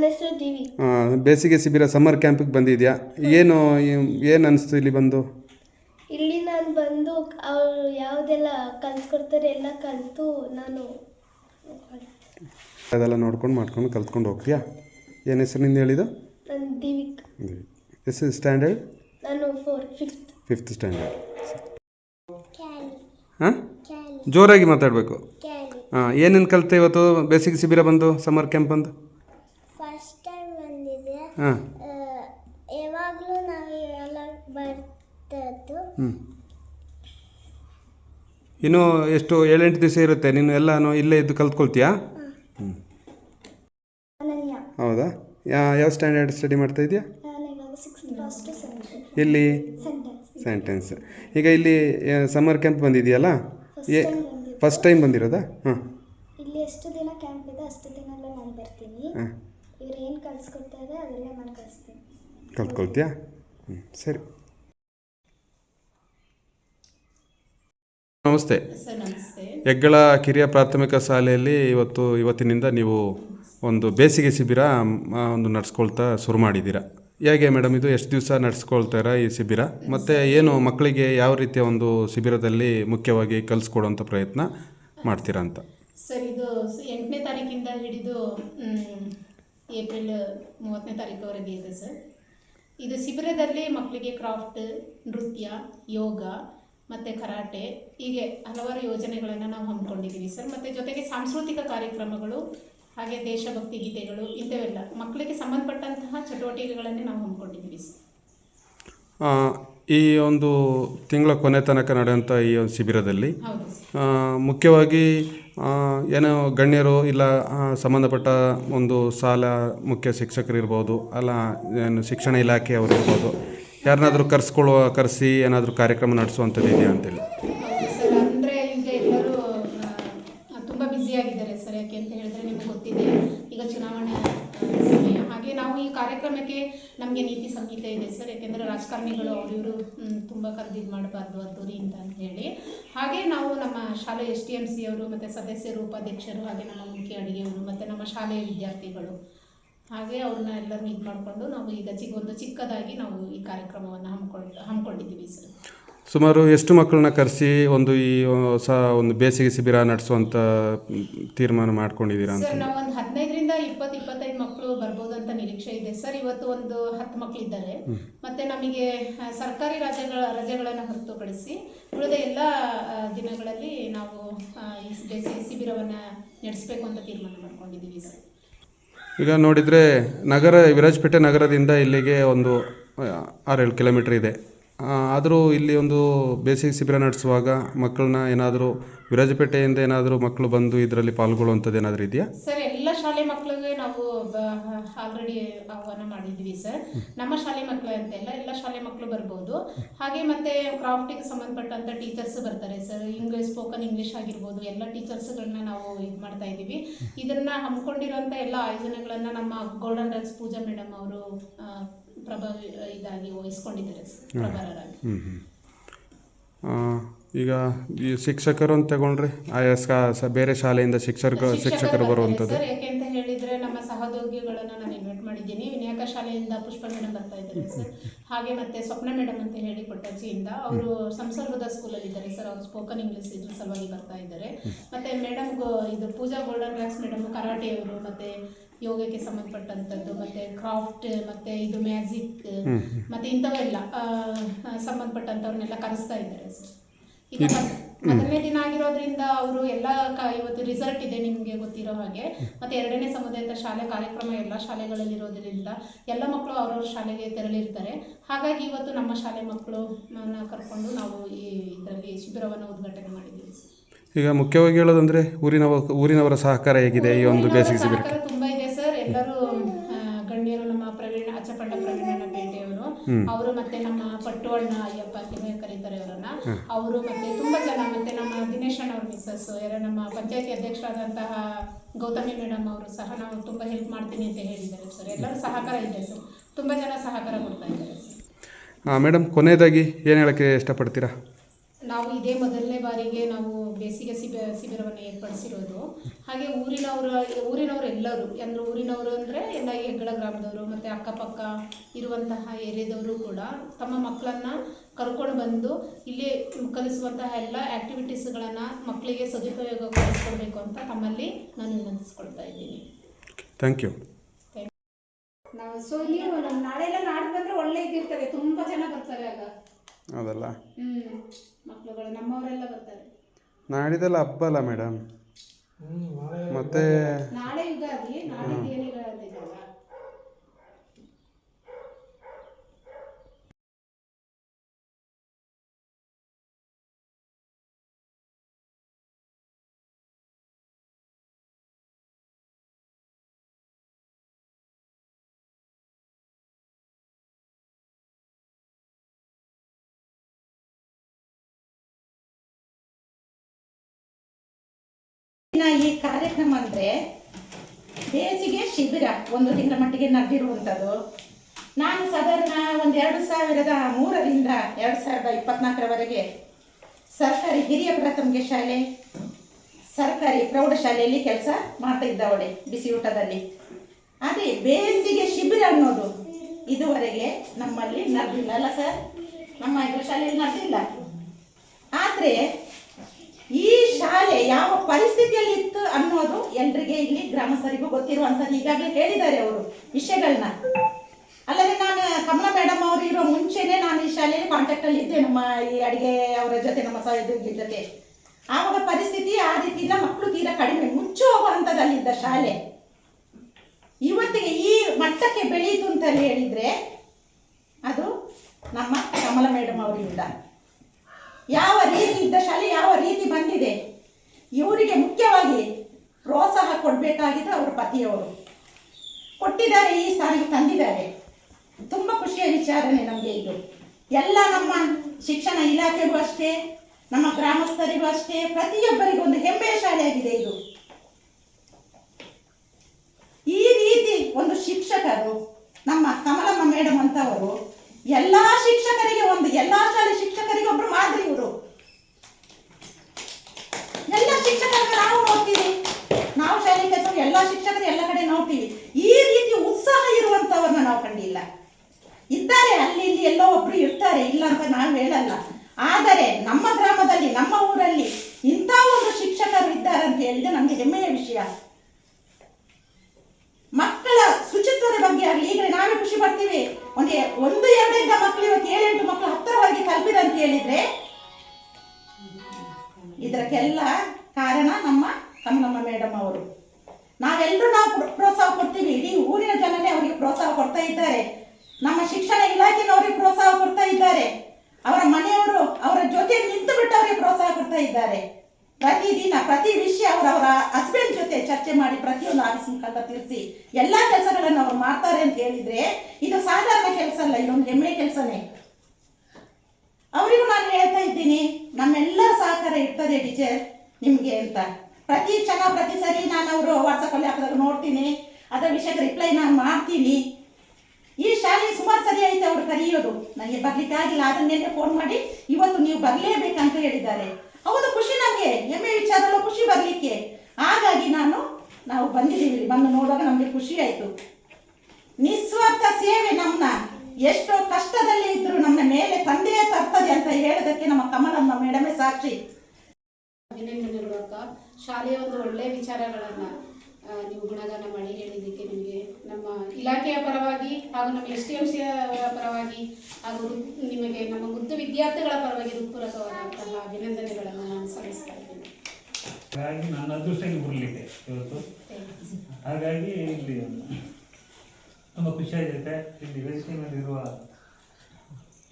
ನನ್ನ ಹೆಸರು ದಿವಿ. ಆ, ಬೇಸಿಗೆ ಶಿಬಿರ ಸಮ್ಮರ್ ಕ್ಯಾಂಪಿಗೆ ಬಂದಿದ್ಯಾ? ಏನು ಏನು ಅನಿಸ್ತು ಇಲ್ಲಿ ಬಂದು? ಇಲ್ಲಿ ನಾನು ಬಂದು ಅವರು ಯಾವುದೆಲ್ಲ ಕಲ್ಸ್ಕೊಡ್ತಾರೆ ಎಲ್ಲ ಕಲಿತು ನಾನು ಅದೆಲ್ಲ ನೋಡ್ಕೊಂಡು ಮಾಡ್ಕೊಂಡು ಕಲ್ತ್ಕೊಂಡು ಹೋಗ್ತೀಯಾ? ಏನು ಹೆಸರು ನಿಂದು ಹೇಳಿದ್ದು? ನನ್ನ ದಿವಿಕ್ ಎಸ್ ಸ್ಟ್ಯಾಂಡರ್ಡ್ ನಾನು ಫೋರ್ ಫಿಫ್ತ್ ಫಿಫ್ತ್ ಸ್ಟ್ಯಾಂಡರ್ಡ್ ಕ್ಯಾಲಿ ಹಾಂ? ಕ್ಯಾಲಿ ಜೋರಾಗಿ ಮಾತಾಡಬೇಕು. ಕ್ಯಾಲಿ ಹಾಂ ಏನೇನು ಕಲಿತೆ ಇವತ್ತು ಬೇಸಿಗೆ ಶಿಬಿರ ಬಂದು ಸಮ್ಮರ್ ಕ್ಯಾಂಪ್ ಬಂದು? ಹಾಂ. ಯಾವಾಗಲೂ ನಾವು ಎಲ್ಲ ಬರ್ತದ್ದು. ಹ್ಞೂ ಇನ್ನು ಎಷ್ಟು ಏಳೆಂಟು ದಿವಸ ಇರುತ್ತೆ? ನೀನು ಎಲ್ಲನೂ ಇಲ್ಲೇ ಇದ್ದು ಕಲ್ತ್ಕೊಳ್ತೀಯಾ? ಹ್ಞೂ ಅನನ್ಯ. ಹೌದಾ? ಯಾ ಯಾವ ಸ್ಟ್ಯಾಂಡರ್ಡ್ ಸ್ಟಡಿ ಮಾಡ್ತಾ ಇದೆಯಾ ನಾನು ಇವಾಗ ಸಿಕ್ಸ್ ಫಸ್ಟ್ ಸೆವೆಂತ್ ಎಲ್ಲಿ ಸೆಂಟೆನ್ಸ್ ಸೆಂಟೆನ್ಸ್ ಈಗ ಇಲ್ಲಿ ಸಮ್ಮರ್ ಕ್ಯಾಂಪ್ ಬಂದಿದೆಯಲ್ಲ? ಏ ಫಸ್ಟ್ ಟೈಮ್ ಬಂದಿರೋದಾ? ಹಾಂ. ಇಲ್ಲಿ ಎಷ್ಟು ದಿನ ಕ್ಯಾಂಪ್ ಇದೆ ಅಷ್ಟು ದಿನ ನಾನು ಬರ್ತೀನಿ. ಹಾಂ. ಕಲಿಸ್ತೀನಿ ಕಲ್ತ್ಕೊಳ್ತೀಯಾ ಹ್ಞೂ ಸರಿ. ನಮಸ್ತೆ. ಸರ್ ನಮಸ್ತೆ. ಹೆಗ್ಗಳ ಕಿರಿಯ ಪ್ರಾಥಮಿಕ ಶಾಲೆಯಲ್ಲಿ ಇವತ್ತು ಇವತ್ತಿನಿಂದ ನೀವು ಒಂದು ಬೇಸಿಗೆ ಶಿಬಿರ ಮ್, ಒಂದು ನಡೆಸ್ಕೊಳ್ತಾ ಶುರು ಮಾಡಿದ್ದೀರಾ? ಹೇಗೆ ಮೇಡಮ್ ಇದು? ಎಷ್ಟು ದಿವಸ ನಡೆಸ್ಕೊಳ್ತಾರ ಈ ಶಿಬಿರ? ಮತ್ತು ಏನು ಮಕ್ಕಳಿಗೆ ಯಾವ ರೀತಿಯ ಒಂದು ಶಿಬಿರದಲ್ಲಿ ಮುಖ್ಯವಾಗಿ ಕಲಿಸ್ಕೊಡೋಂಥ ಪ್ರಯತ್ನ ಮಾಡ್ತೀರಾ ಅಂತ? ಸರ್ ಇದು ಎಂಟನೇ ತಾರೀಕಿಂದ ಹಿಡಿದು ಮ್, ಏಪ್ರಿಲ್ ಮೂವತ್ತನೇ ತಾರೀಕುವರೆಗೆ ಇದೆ ಸರ್. ಇದು ಶಿಬಿರದಲ್ಲಿ ಮಕ್ಕಳಿಗೆ ಕ್ರಾಫ್ಟ್ ನೃತ್ಯ ಯೋಗ ಮತ್ತು ಕರಾಟೆ ಹೀಗೆ ಹಲವಾರು ಯೋಜನೆಗಳನ್ನು ನಾವು ಹಮ್ಮಿಕೊಂಡಿದ್ದೀವಿ ಸರ್. ಮತ್ತು ಜೊತೆಗೆ ಸಾಂಸ್ಕೃತಿಕ ಕಾರ್ಯಕ್ರಮಗಳು ಹಾಗೆ ದೇಶಭಕ್ತಿ ಗೀತೆಗಳು ಇಂಥವೆಲ್ಲ ಮಕ್ಕಳಿಗೆ ಸಂಬಂಧಪಟ್ಟಂತಹ ಚಟುವಟಿಕೆಗಳನ್ನೇ ನಾವು ಹಮ್ಮಿಕೊಂಡಿದ್ದೀವಿ ಸರ್. ಈ ಒಂದು ತಿಂಗಳ ಕೊನೆ ತನಕ ನಡೆಯುವಂಥ ಈ ಒಂದು ಶಿಬಿರದಲ್ಲಿ ಮುಖ್ಯವಾಗಿ ಏನೋ ಗಣ್ಯರು ಇಲ್ಲ ಸಂಬಂಧಪಟ್ಟ ಒಂದು ಸಾಲ ಮುಖ್ಯ ಶಿಕ್ಷಕರು ಇರ್ಬೋದು, ಅಲ್ಲ, ಏನು ಶಿಕ್ಷಣ ಇಲಾಖೆಯವರು ಇರ್ಬೋದು, ಯಾರನ್ನಾದರೂ ಕರೆಸ್ಕೊಳ್ಳುವ, ಕರೆಸಿ ಏನಾದರೂ ಕಾರ್ಯಕ್ರಮ ನಡೆಸುವಂಥದ್ದು ಇದೆಯಾ ಅಂತೇಳಿ ಹೌದು ಸರ್ ಅಂದರೆ ಈಗ ಎಲ್ಲರೂ ತುಂಬ ಬ್ಯುಸಿಯಾಗಿದ್ದಾರೆ ಸರ್ ಯಾಕೆ ಅಂತ ಹೇಳಿದ್ರೆ ನಿಮಗೆ ಗೊತ್ತಿದೆ ಈಗ ಚುನಾವಣೆ ಆ, ಸಮಯ ಹಾಗೆ ನಾವು ಈ ಕಾರ್ಯಕ್ರಮಕ್ಕೆ ನಮಗೆ ನೀತಿ ಸಂಹಿತೆ ಇದೆ ಸರ್ ಯಾಕೆಂದರೆ ರಾಜಕಾರಣಿಗಳು ಅವರಿವರು ಇವರು ತುಂಬ ಕರೆದಿದ್ದು ಮಾಡಬಾರ್ದು ಅದ್ದೂರಿ ಅಂತ ಅಂತ ಹೇಳಿ. ಹಾಗೆ ನಾವು ನಮ್ಮ ಶಾಲೆ ಎಸ್ ಟಿ ಎಂ ಸಿ ಅವರು ಮತ್ತು ಸದಸ್ಯರು ಉಪಾಧ್ಯಕ್ಷರು ಹಾಗೆ ನಮ್ಮ ಮುಖ್ಯ ಅಡುಗೆಯವರು ಮತ್ತು ನಮ್ಮ ಶಾಲೆಯ ವಿದ್ಯಾರ್ಥಿಗಳು ಹಾಗೆ ಅವ್ರನ್ನ ಎಲ್ಲರೂ ಇದು ಮಾಡಿಕೊಂಡು ನಾವು ಈಗ ಚಿಕ್ಕ ಒಂದು ಚಿಕ್ಕದಾಗಿ ನಾವು ಈ ಕಾರ್ಯಕ್ರಮವನ್ನು ಹಮ್ಮಿಕೊಂಡು ಹಮ್ಮಿಕೊಂಡಿದ್ದೀವಿ ಸರ್. ಸುಮಾರು ಎಷ್ಟು ಮಕ್ಕಳನ್ನ ಕರೆಸಿ ಒಂದು ಈ ಹೊಸ ಒಂದು ಬೇಸಿಗೆ ಶಿಬಿರ ನಡೆಸುವಂಥ ತೀರ್ಮಾನ ಮಾಡ್ಕೊಂಡಿದ್ದೀರಾ ಅಂತ? ಸರ್ ನಾವು ಒಂದು ಹದಿನೈದರಿಂದ ಇಪ್ಪತ್ತು ಇಪ್ಪತ್ತೈದು ಮಕ್ಕಳು ಬರ್ಬೋದು ಅಂತ ನಿರೀಕ್ಷೆ ಇದೆ. ಸರ್ ಇವತ್ತು ಒಂದು ಹತ್ತು ಮಕ್ಕಳಿದ್ದಾರೆ ಮತ್ತೆ ನಮಗೆ ಸರ್ಕಾರಿ ರಜೆಗಳ ರಜೆಗಳನ್ನು ಹೊರತುಪಡಿಸಿ ಉಳಿದ ಎಲ್ಲ ದಿನಗಳಲ್ಲಿ ನಾವು ಈ ಶಿಬಿರವನ್ನು ನಡೆಸಬೇಕು ಅಂತ ತೀರ್ಮಾನ ಮಾಡ್ಕೊಂಡಿದ್ದೀವಿ ಸರ್. ಈಗ ನೋಡಿದರೆ ನಗರ ವಿರಾಜಪೇಟೆ ನಗರದಿಂದ ಇಲ್ಲಿಗೆ ಒಂದು ಆರೇಳು ಕಿಲೋಮೀಟ್ರ್ ಇದೆ. ಆದರೂ ಇಲ್ಲಿ ಒಂದು ಬೇಸಿಗೆ ಶಿಬಿರ ನಡೆಸುವಾಗ ಮಕ್ಕಳನ್ನ ಏನಾದರೂ ವಿರಾಜಪೇಟೆಯಿಂದ ಏನಾದರೂ ಮಕ್ಕಳು ಬಂದು ಇದರಲ್ಲಿ ಪಾಲ್ಗೊಳ್ಳುವಂಥದ್ದು ಏನಾದರೂ ಇದೆಯಾ? ಸರ್ ಎಲ್ಲ ಶಾಲೆ ಮಕ್ಕಳಿಗೆ ನಾವು ಆಲ್ರೆಡಿ ಆಹ್ವಾನ ಮಾಡಿದ್ವಿ ಸರ್ ನಮ್ಮ ಶಾಲೆ ಮಕ್ಕಳು ಅಂತೆಲ್ಲ ಎಲ್ಲ ಶಾಲೆ ಮಕ್ಕಳು ಬರ್ಬೋದು. ಹಾಗೆ ಮತ್ತೆ ಕ್ರಾಫ್ಟಿಗೆ ಸಂಬಂಧಪಟ್ಟಂತ ಟೀಚರ್ಸ್ ಬರ್ತಾರೆ ಸರ್ ಇಂಗ್ಲಿಷ್ ಸ್ಪೋಕನ್ ಇಂಗ್ಲಿಷ್ ಆಗಿರ್ಬೋದು ಎಲ್ಲ ಟೀಚರ್ಸ್ಗಳನ್ನ ನಾವು ಇದು ಮಾಡ್ತಾ ಇದ್ದೀವಿ. ಇದನ್ನ ಹಮ್ಮಿಕೊಂಡಿರುವಂಥ ಎಲ್ಲ ಆಯೋಜನೆಗಳನ್ನ ನಮ್ಮ ಗೋಲ್ಡನ್ ರಕ್ಸ್ ಪೂಜಾ ಮೇಡಮ್ ಅವರು ಪ್ರಭಾವ ಇದಾಗಿ ವಹಿಸ್ಕೊಂಡಿದ್ದಾರೆ ಸರ್ ಪ್ರಭಾರರಾಗಿ. ಈಗ ಈ ಶಿಕ್ಷಕರು ಅಂತ ತಗೊಂಡ್ರೆ ಆಯಾ ಬೇರೆ ಶಾಲೆಯಿಂದ ಶಿಕ್ಷಕರು ಶಿಕ್ಷಕರು ಬರುವಂಥದ್ದು ಸರ್ ಯಾಕೆ ಅಂತ ಹೇಳಿದ್ರೆ ನಮ್ಮ ಸಹೋದ್ಯೋಗಿಗಳನ್ನ ನಾನು ಇನ್ವೈಟ್ ಮಾಡಿದ್ದೀನಿ ವಿನಾಯಕ ಶಾಲೆಯಿಂದ ಪುಷ್ಪ ಮೇಡಮ್ ಬರ್ತಾ ಇದ್ದಾರೆ ಸರ್. ಹಾಗೆ ಮತ್ತೆ ಸ್ವಪ್ನ ಮೇಡಮ್ ಅಂತ ಹೇಳಿ ಕೊಟ್ಟಚ್ಚಿಯಿಂದ ಅವರು ಸಂಸರ್ಗದ ಸ್ಕೂಲಲ್ಲಿ ಇದ್ದಾರೆ ಸರ್. ಅವರು ಸ್ಪೋಕನ್ ಇಂಗ್ಲಿಷ್ ಇದ್ರ ಸಲುವಾಗಿ ಬರ್ತಾ ಇದ್ದಾರೆ. ಮತ್ತೆ ಮೇಡಮ್ ಇದು ಪೂಜಾ ಗೋಲ್ಡನ್ ಕ್ಲಾಸ್ ಮೇಡಮ್ ಕರಾಟೆಯವರು ಮತ್ತೆ ಯೋಗಕ್ಕೆ ಸಂಬಂಧಪಟ್ಟಂತದ್ದು ಮತ್ತೆ ಕ್ರಾಫ್ಟ್ ಮತ್ತೆ ಇದು ಮ್ಯಾಜಿಕ್ ಮತ್ತೆ ಇಂಥವೆಲ್ಲ ಸಂಬಂಧಪಟ್ಟಂಥವ್ರನ್ನೆಲ್ಲ ಕರೆಸ್ತಾ ಇದ್ದಾರೆ ಸರ್. ಮೊದಲನೇ ದಿನ ಆಗಿರೋದ್ರಿಂದ ಅವರು ಎಲ್ಲ ಇವತ್ತು ರಿಸಲ್ಟ್ ಇದೆ ನಿಮಗೆ ಗೊತ್ತಿರೋ ಹಾಗೆ. ಮತ್ತೆ ಎರಡನೇ ಸಮುದಾಯದ ಶಾಲೆ ಕಾರ್ಯಕ್ರಮ ಎಲ್ಲ ಶಾಲೆಗಳಲ್ಲಿ ಇರೋದ್ರಿಂದ ಎಲ್ಲ ಮಕ್ಕಳು ಅವ್ರವ್ರ ಶಾಲೆಗೆ ತೆರಳಿರ್ತಾರೆ. ಹಾಗಾಗಿ ಇವತ್ತು ನಮ್ಮ ಶಾಲೆ ಮಕ್ಕಳು ಕರ್ಕೊಂಡು ನಾವು ಈ ಇದರಲ್ಲಿ ಶಿಬಿರವನ್ನು ಉದ್ಘಾಟನೆ ಮಾಡಿದ್ದೀವಿ. ಈಗ ಮುಖ್ಯವಾಗಿ ಹೇಳೋದಂದ್ರೆ ಊರಿನ ಊರಿನವರ ಸಹಕಾರ ಹೇಗಿದೆ ಈ ಒಂದು ಬೇಸಿಗೆ ಶಿಬಿರ ಸಹಕಾರ ತುಂಬಾ ಇದೆ ಸರ್. ಎಲ್ಲರೂ ಗಣ್ಯರು ನಮ್ಮ ಪ್ರವೀಣ ಅಚ್ಚಪಂಡ ಪ್ರವೀಣನ ಪೇಟೆಯವರು. ಅವರು ಮತ್ತೆ ನಮ್ಮ ಪಟ್ಟುವಣ್ಣ ಅಯ್ಯಪ್ಪ ಅಂತ ಕರೀತಾರೆ ಅವರನ್ನ ಅವರು ಮತ್ತೆ ತುಂಬಾ ಜನ ಮತ್ತೆ ನಮ್ಮ ದಿನೇಶ್ ಅಣ್ಣ ಅವ್ರ ಮಿಸ್ಸಸ್ ನಮ್ಮ ಪಂಚಾಯತಿ ಅಧ್ಯಕ್ಷರಾದಂತಹ ಗೌತಮಿ ಮೇಡಮ್ ಅವರು ಸಹ ನಾವು ತುಂಬಾ ಹೆಲ್ಪ್ ಮಾಡ್ತೀನಿ ಅಂತ ಹೇಳಿದ್ದಾರೆ ಸರ್ ಎಲ್ಲರೂ ಸಹಕಾರ ಇದೆ ಸರ್ ತುಂಬಾ ಜನ ಸಹಕಾರ ಕೊಡ್ತಾ ಇದ್ದಾರೆ ಮೇಡಮ್, ಕೊನೆಯದಾಗಿ ಏನು ಹೇಳಕ್ಕೆ ಇಷ್ಟಪಡ್ತೀರಾ? ನಾವು ಇದೇ ಮೊದಲನೇ ಬಾರಿಗೆ ನಾವು ಬೇಸಿಗೆ ಶಿಬ ಶಿಬಿರವನ್ನು ಏರ್ಪಡಿಸಿರೋದು. ಹಾಗೆ ಊರಿನವರ ಎಲ್ಲರೂ ಅಂದರೆ ಊರಿನವರು ಅಂದರೆ ಎಲ್ಲ ಹೆಗ್ಗಳ ಗ್ರಾಮದವರು ಮತ್ತು ಅಕ್ಕಪಕ್ಕ ಇರುವಂತಹ ಏರಿಯಾದವರು ಕೂಡ ತಮ್ಮ ಮಕ್ಕಳನ್ನು ಕರ್ಕೊಂಡು ಬಂದು ಇಲ್ಲಿ ಕಲಿಸುವಂತಹ ಎಲ್ಲ ಆ್ಯಕ್ಟಿವಿಟೀಸ್ಗಳನ್ನು ಮಕ್ಕಳಿಗೆ ಸದುಪಯೋಗ ಸದುಪಯೋಗಪಡಿಸ್ಕೊಡ್ಬೇಕು ಅಂತ ತಮ್ಮಲ್ಲಿ ನಾನು ವಿನಂತಿಸ್ಕೊಳ್ತಾ ಇದ್ದೀನಿ. ಥ್ಯಾಂಕ್ ಯು ನಾವು ಸೊ ನೀವು ನಾಳೆ ಎಲ್ಲ ನಾಡ್ದು ಬಂದರೆ ಒಳ್ಳೆ ಇದಿರ್ತದೆ. ತುಂಬ ಜನ ಬರ್ತಾರೆ ಆಗ. ಹೌದಲ್ಲ ಹ್ಞೂ ಮಕ್ಕಳುಗಳು ನಮ್ಮವರೆಲ್ಲ ಬರ್ತಾರೆ. ನಾಡಿದ್ದೆಲ್ಲ ಹಬ್ಬ ಅಲ್ಲ ಮೇಡಮ್. ಮತ್ತೆ ನಾಳೆ ಯುಗಾದಿ ನಾಡಿದ್ದು ಏನು ಇನ್ನ ಈ ಕಾರ್ಯಕ್ರಮ ಅಂದರೆ ಬೇಸಿಗೆ ಶಿಬಿರ, ಒಂದು ತಿಂಗಳ ಮಟ್ಟಿಗೆ ನಡೆದಿರುವಂಥದ್ದು. ನಾನು ಸಾಧಾರಣ ಒಂದು ಎರಡು ಸಾವಿರದ ಮೂರರಿಂದ ಎರಡು ಸಾವಿರದ ಇಪ್ಪತ್ನಾಲ್ಕರವರೆಗೆ ಸರ್ಕಾರಿ ಹಿರಿಯ ಪ್ರಾಥಮಿಕ ಶಾಲೆ, ಸರ್ಕಾರಿ ಪ್ರೌಢಶಾಲೆಯಲ್ಲಿ ಕೆಲಸ ಮಾಡ್ತಾ ಇದ್ದವಳೆ ಬಿಸಿ ಊಟದಲ್ಲಿ ಅದೇ ಬೇಸಿಗೆ ಶಿಬಿರ ಅನ್ನೋದು ಇದುವರೆಗೆ ನಮ್ಮಲ್ಲಿ ನಡೆದಿಲ್ಲ ಅಲ್ಲ ಸರ್? ನಮ್ಮ ಶಾಲೆಯಲ್ಲಿ ನಡೆದಿಲ್ಲ. ಆದರೆ ಈ ಶಾಲೆ ಯಾವ ಪರಿಸ್ಥಿತಿಯಲ್ಲಿ ಇತ್ತು ಅನ್ನೋದು ಎಲ್ರಿಗೆ ಇಲ್ಲಿ ಗ್ರಾಮಸ್ಥರಿಗೂ ಗೊತ್ತಿರುವಂಥದ್ದು. ಈಗಾಗಲೇ ಹೇಳಿದ್ದಾರೆ ಅವರು ವಿಷಯಗಳನ್ನ ಅಲ್ಲದೆ ನಾನು ಕಮಲ ಮೇಡಮ್ ಅವರು ಇರೋ ಮುಂಚೆನೆ ನಾನು ಈ ಶಾಲೆಯಲ್ಲಿ ಕಾಂಟ್ಯಾಕ್ಟ್ ಅಲ್ಲಿ ಇದ್ದೆ ನಮ್ಮ ಈ ಅಡಿಗೆ ಅವರ ಜೊತೆ, ನಮ್ಮ ಸಹೋದ್ಯೋಗಿ ಜೊತೆ. ಆವಾಗ ಪರಿಸ್ಥಿತಿ ಆ ರೀತಿ ಇಲ್ಲ ಮಕ್ಕಳು ತೀರಾ ಕಡಿಮೆ. ಮುಚ್ಚು ಹೋಗುವಂಥದ್ದಲ್ಲಿದ್ದ ಶಾಲೆ. ಇವತ್ತಿಗೆ ಈ ಮಟ್ಟಕ್ಕೆ ಬೆಳೆಯಿತು ಅಂತ ಹೇಳಿದ್ರೆ ಅದು ನಮ್ಮ ಕಮಲ ಮೇಡಮ್ ಅವರಿಂದ ಯಾವ ರೀತಿ ಇದ್ದ ಶಾಲೆ ಯಾವ ರೀತಿ ಬಂದಿದೆ? ಇವರಿಗೆ ಮುಖ್ಯವಾಗಿ ಪ್ರೋತ್ಸಾಹ ಕೊಡಬೇಕಾಗಿದ್ದು ಅವರ ಪತಿಯವರು. ಕೊಟ್ಟಿದ್ದಾರೆ, ಈ ಸ್ಥಾನಕ್ಕೆ ತಂದಿದ್ದಾರೆ. ತುಂಬ ಖುಷಿಯ ವಿಚಾರನೆ ನಮಗೆ ಇದು. ಎಲ್ಲ ನಮ್ಮ ಶಿಕ್ಷಣ ಇಲಾಖೆಗೂ ಅಷ್ಟೇ, ನಮ್ಮ ಗ್ರಾಮಸ್ಥರಿಗೂ ಅಷ್ಟೇ, ಪ್ರತಿಯೊಬ್ಬರಿಗೂ ಒಂದು ಹೆಮ್ಮೆಯ ಶಾಲೆಯಾಗಿದೆ ಇದು. ಈ ರೀತಿ ಒಂದು ಶಿಕ್ಷಕರು, ನಮ್ಮ ಕಮಲಮ್ಮ ಮೇಡಮ್ ಅಂತವರು ಎಲ್ಲಾ ಶಿಕ್ಷಕರಿಗೆ ಒಂದು, ಎಲ್ಲಾ ಶಾಲೆ ಶಿಕ್ಷಕರಿಗೆ ಒಬ್ರು ಮಾದರಿ ಇವರು. ಎಲ್ಲ ಶಿಕ್ಷಕರಿಗೆ ನಾವು ನೋಡ್ತೀವಿ. ನಾವು ಶಾಲೆ ಕೆಲಸ ಎಲ್ಲ ಶಿಕ್ಷಕರು ಎಲ್ಲ ಕಡೆ ನೋಡ್ತೀವಿ. ಈ ರೀತಿ ಉತ್ಸಾಹ ಇರುವಂತವ್ರನ್ನ ನಾವು ಕಂಡಿಲ್ಲ. ಇದ್ದಾರೆ, ಅಲ್ಲಿ ಇಲ್ಲಿ ಎಲ್ಲೋ ಒಬ್ರು ಇರ್ತಾರೆ, ಇಲ್ಲ ಅಂತ ನಾವು ಹೇಳಲ್ಲ. ಆದರೆ ನಮ್ಮ ಗ್ರಾಮದಲ್ಲಿ, ನಮ್ಮ ಊರಲ್ಲಿ ಇಂಥ ಒಂದು ಶಿಕ್ಷಕರು ಇದ್ದಾರೆ ಅಂತ ಹೇಳಿದ್ರೆ ನಮಗೆ ಹೆಮ್ಮೆಯ ವಿಷಯ. ಮಕ್ಕಳ ಶುಚಿತ್ವದ ಬಗ್ಗೆ ಆಗಲಿ ಈಗ ನಾವೇ ಖುಷಿ ಪಡ್ತೀವಿ. ಒಂದು ಒಂದು ಎರಡರಿಂದ ಮಕ್ಕಳು ಇವತ್ತು ಏಳೆಂಟು ಮಕ್ಕಳು ಹತ್ತರವರೆಗೆ ಕಲ್ಪಿದೆ ಅಂತ ಹೇಳಿದ್ರೆ ಇದಕ್ಕೆಲ್ಲ ಕಾರಣ ನಮ್ಮ ಕಮಲಮ್ಮ ಮೇಡಮ್ ಅವರು. ನಾವೆಲ್ಲರೂ ನಾವು ಪ್ರೋತ್ಸಾಹ ಕೊಡ್ತೀವಿ. ಇಡೀ ಊರಿನ ಜನನೇ ಅವರಿಗೆ ಪ್ರೋತ್ಸಾಹ ಕೊಡ್ತಾ ಇದ್ದಾರೆ. ನಮ್ಮ ಶಿಕ್ಷಣ ಇಲಾಖೆನವರಿಗೆ ಪ್ರೋತ್ಸಾಹ ಕೊಡ್ತಾ ಇದ್ದಾರೆ. ಅವರ ಮನೆಯವರು, ಅವರ ಜೊತೆ ನಿಂತು ಬಿಟ್ಟು ಅವರಿಗೆ ಪ್ರೋತ್ಸಾಹ ಕೊಡ್ತಾ ಇದ್ದಾರೆ. ಪ್ರತಿದಿನ ಪ್ರತಿ ವಿಷಯ ಅವರವರ ಅವರ ಹಸ್ಬೆಂಡ್ ಜೊತೆ ಚರ್ಚೆ ಮಾಡಿ ಪ್ರತಿಯೊಂದು ಆಫೀಸ್ ಮುಖಾಂತರ ತಿಳಿಸಿ ಎಲ್ಲ ಕೆಲಸಗಳನ್ನು ಅವ್ರು ಮಾಡ್ತಾರೆ ಅಂತ ಹೇಳಿದ್ರೆ, ಇದು ಸಾಧಾರಣ ಕೆಲಸ ಅಲ್ಲ, ಇದೊಂದು ಹೆಮ್ಮೆ ಕೆಲಸನೇ. ಅವರಿಗೂ ನಾನು ಹೇಳ್ತಾ ಇದ್ದೀನಿ, ನಮ್ಮೆಲ್ಲರ ಸಹಕಾರ ಇರ್ತದೆ ಟೀಚರ್ ನಿಮಗೆ ಅಂತ. ಪ್ರತಿ ಕ್ಷಣ, ಪ್ರತಿ ಸರಿ ನಾನು ಅವರು ವಾಟ್ಸಪ್ಪಲ್ಲಿ ಹಾಕಿದಾಗ ನೋಡ್ತೀನಿ, ಅದರ ವಿಷಯಕ್ಕೆ ರಿಪ್ಲೈ ನಾನು ಮಾಡ್ತೀನಿ. ಈ ಶಾಲೆ ಸುಮಾರು ಸರಿ ಐತೆ ಅವರು ಕರೆಯೋದು. ನನಗೆ ಬರ್ಲಿಕ್ಕಾಗಿಲ್ಲ ಅದನ್ನೆಲ್ಲ ಫೋನ್ ಮಾಡಿ, ಇವತ್ತು ನೀವು ಬರಲೇಬೇಕಂತ ಹೇಳಿದ್ದಾರೆ. ಹೌದು, ಖುಷಿ ನಮಗೆ ಹೆಮ್ಮೆ ವಿಚಾರಲ್ಲ ಖುಷಿ ಬರಲಿಕ್ಕೆ. ಹಾಗಾಗಿ ನಾನು, ನಾವು ಬಂದಿದ್ದೀವಿ. ಬಂದು ನೋಡುವಾಗ ನಮಗೆ ಖುಷಿ ಆಯಿತು. ನಿಸ್ವಾರ್ಥ ಸೇವೆ ನಮ್ಮನ್ನ ಎಷ್ಟೋ ಕಷ್ಟದಲ್ಲಿ ಇದ್ರು ನಮ್ಮ ಮೇಲೆ ತಂದೆಯೇ ತರ್ತದೆ ಅಂತ ಹೇಳೋದಕ್ಕೆ ನಮ್ಮ ಕಮಲಮ್ಮ ಮೇಡಮೇ ಸಾಕ್ಷಿ. ಶಾಲೆಯ ಒಂದು ಒಳ್ಳೆಯ ವಿಚಾರಗಳನ್ನು ನೀವು ಗುಣಗಾನ ಮಾಡಿ ಹೇಳಿದ್ದಕ್ಕೆ ನಿಮಗೆ ನಮ್ಮ ಇಲಾಖೆಯ ಪರವಾಗಿ ಹಾಗೂ ನಮ್ಮ ಎಸ್ ಡಿ ಎಂ ಸಿಯ ಪರವಾಗಿ ಹಾಗೂ ನಿಮಗೆ ನಮ್ಮ ಮುದ್ದು ವಿದ್ಯಾರ್ಥಿಗಳ ಪರವಾಗಿ ಹೃತ್ಪೂರ್ವಕವಾದಂತಹ ಅಭಿನಂದನೆಗಳನ್ನು ನಾನು ಸಲ್ಲಿಸ್ತಾ ಇದ್ದೀನಿ. ಹಾಗಾಗಿ ನನ್ನ ಅದೃಷ್ಟ ಇಲ್ಲಿ ಬರಲಿಕ್ಕೆ ಇವತ್ತು. ಹಾಗಾಗಿ ಇಲ್ಲಿ ತುಂಬ ಖುಷಿಯಾಗಿರುತ್ತೆ. ಇಲ್ಲಿ ವೇದಿಕೆ ಮೇಲಿರುವ